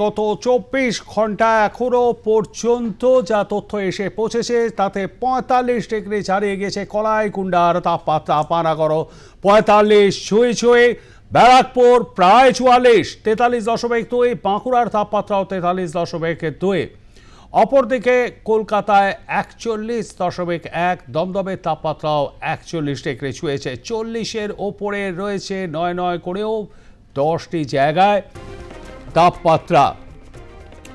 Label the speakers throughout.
Speaker 1: গত চব্বিশ ঘণ্টা এখনও পর্যন্ত যা তথ্য এসে পৌঁছেছে, তাতে পঁয়তাল্লিশ ডিগ্রি ছাড়িয়ে গেছে কলাইকুণ্ডার তাপমাত্রা। পানাগড় পঁয়তাল্লিশ ছুঁয়ে ছুঁয়ে ব্যারাকপুর প্রায় চুয়াল্লিশ, তেতাল্লিশ দশমিক দুই। বাঁকুড়ার তাপমাত্রাও তেতাল্লিশ দশমিক দুই। অপরদিকে কলকাতায় একচল্লিশ দশমিক এক, দমদমের তাপমাত্রাও একচল্লিশ ডিগ্রি ছুঁয়েছে। চল্লিশের ওপরে রয়েছে নয় নয় করেও দশটি জায়গায়। তাপমাত্রা।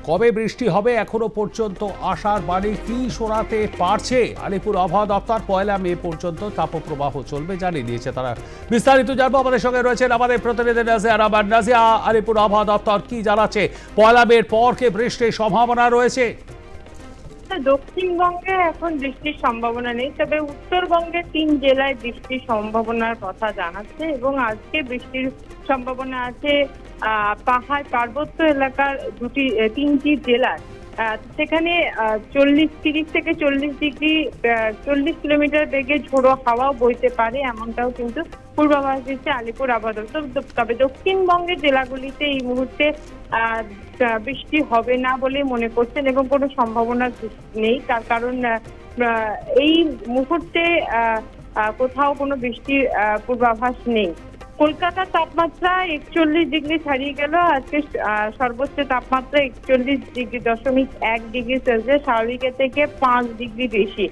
Speaker 1: কবে বৃষ্টি হবে এখনও পর্যন্ত আশার বাণী কি শোনাতে পারছে? আলিপুর আবহাওয়া দপ্তর, পয়লা মে পর্যন্ত তাপপ্রবাহ চলবে জানিয়ে দিয়েছে তারা। বিস্তারিত জানব আমাদের সঙ্গে রয়েছেন আমাদের প্রতিনিধি নাজিয়া আবার নাজিয়া, আলিপুর আবহাওয়া দপ্তর কি জানাচ্ছে? পয়লা মের পর কে বৃষ্টির সম্ভাবনা রয়েছে?
Speaker 2: দক্ষিণবঙ্গে এখন বৃষ্টির সম্ভাবনা নেই, তবে উত্তরবঙ্গের তিন জেলায় বৃষ্টির সম্ভাবনার কথা জানাচ্ছে এবং আজকে বৃষ্টির সম্ভাবনা আছে পাহাড় পার্বত্য এলাকার দুটি, তিনটি জেলায়। সেখানে চল্লিশ, তিরিশ থেকে চল্লিশ ডিগ্রি চল্লিশ কিলোমিটার বেগে ঝোড়ো হাওয়াও বইতে পারে, এমনটাও কিন্তু পূর্বাভাস দিচ্ছে আলিপুর আবহাওয়া দপ্তর তো- তবে দক্ষিণবঙ্গের জেলাগুলিতে এই মুহূর্তে বৃষ্টি হবে না বলে মনে করছেন এবং কোনো সম্ভাবনা নেই। তার কারণ এই মুহূর্তে কোথাও কোনো বৃষ্টির পূর্বাভাস নেই। কলকাতার তাপমাত্রা একচল্লিশ ডিগ্রি ছাড়িয়ে গেল। আজকে সর্বোচ্চ তাপমাত্রা একচল্লিশ ডিগ্রি দশমিক এক ডিগ্রি সেলসিয়াস স্বাভাবিকের থেকে পাঁচ ডিগ্রি বেশি।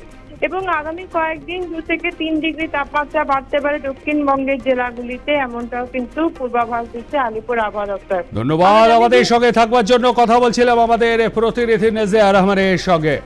Speaker 2: এবং আগামী কয়েকদিন দু থেকে তিন ডিগ্রি তাপমাত্রা বাড়তে পারে দক্ষিণবঙ্গের জেলাগুলিতে এমনটাও কিন্তু পূর্বাভাস দিচ্ছে আলিপুর আবহাওয়া দপ্তর।
Speaker 1: ধন্যবাদ আমাদের সঙ্গে থাকবার জন্য। কথা বলছিলাম আমাদের প্রতিনিধি নেজিয়া রহমানের সঙ্গে।